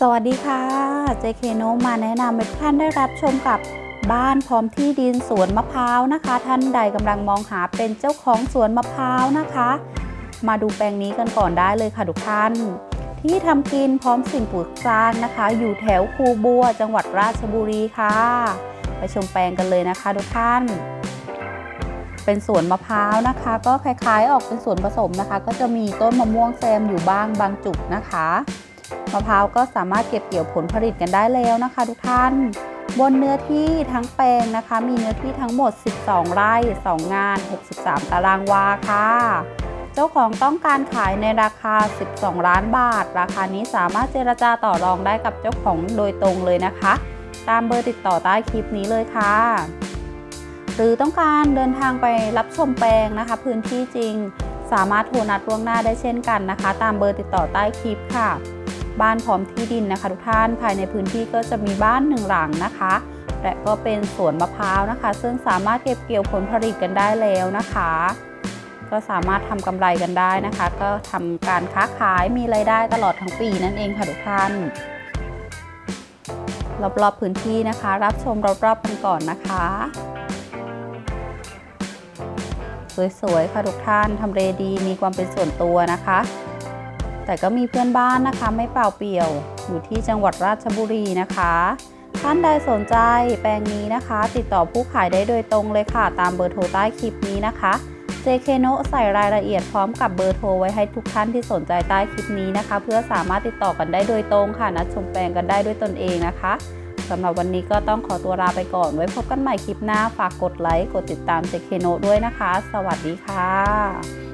สวัสดีค่ะ JK โนมาแนะนำให้ทุกท่านได้รับชมกับบ้านพร้อมที่ดินสวนมะพร้าวนะคะ ท่านใดกำลังมองหาเป็นเจ้าของสวนมะพร้าวนะคะ มาดูแปลงนี้กันก่อนได้เลยค่ะทุกท่าน ที่ทำกินพร้อมสิ่งปลูกสร้างนะคะ อยู่แถวคูบัว จังหวัดราชบุรีค่ะ ไปชมแปลงกันเลยนะคะทุกท่าน เป็นสวนมะพร้าวนะคะ ก็คล้ายๆ ออกเป็นสวนผสมนะคะ ก็จะมีต้นมะม่วงแซมอยู่บ้างบางจุดนะคะ มะพร้าวก็สามารถเก็บเกี่ยวผลผลิตกันได้แล้วนะคะ ทุกท่าน บนเนื้อที่ทั้งแปลงนะคะ มีเนื้อที่ทั้งหมด 12 ไร่ 2 งาน 63 ตารางวาค่ะ เจ้าของต้องการขายในราคา 12 ล้านบาท ราคานี้สามารถเจรจาต่อรองได้กับเจ้าของโดยตรงเลยนะคะ ตามเบอร์ติดต่อใต้คลิปนี้เลยค่ะหรือต้องการเดินทางไปรับชมแปลงนะคะ พื้นที่จริง สามารถโทรนัดล่วงหน้าได้เช่นกันนะคะ ตามเบอร์ติดต่อใต้คลิปค่ะ บ้านพร้อมที่ดินนะคะ ทุกท่านภายในพื้นที่ก็จะมีบ้านหนึ่งหลังนะคะ และก็เป็นสวนมะพร้าวนะคะ ซึ่งสามารถเก็บเกี่ยวผลผลิตกันได้แล้วนะคะ ก็สามารถทำกำไรกันได้นะคะ ก็ทำการค้าขายมีไรายได้ตลอดทั้งปีนั่นเองค่ะทุกท่านรอบๆพื้นที่นะคะ รับชมรอบๆกันก่อนนะคะสวยๆค่ะทุกท่านทำเลดีมีความเป็นส่วนตัวนะคะ แต่ก็มีเพื่อนบ้านนะคะไม่เปล่าเปลี่ยว อยู่ที่จังหวัดราชบุรีนะคะ ท่านใดสนใจแปลงนี้นะคะ ติดต่อผู้ขายได้โดยตรงเลยค่ะ ตามเบอร์โทรใต้คลิปนี้นะคะ JK n o ใส่รายละเอียดพร้อมกับเบอร์โทรไว้ให้ทุกท่านที่สนใจใต้คลิปนี้นะคะ เพื่อสามารถติดต่อกันได้โดยตรงค่ะนัดชมแปลงกันได้ด้วยตนเองนะคะสำหรับวันนี้ก็ต้องขอตัวลาไปก่อน ไว้พบกันใหม่คลิปหน้า ฝากกดไลค์ กดติดตาม JK n o ด้วยนะคะ สวัสดีค่ะ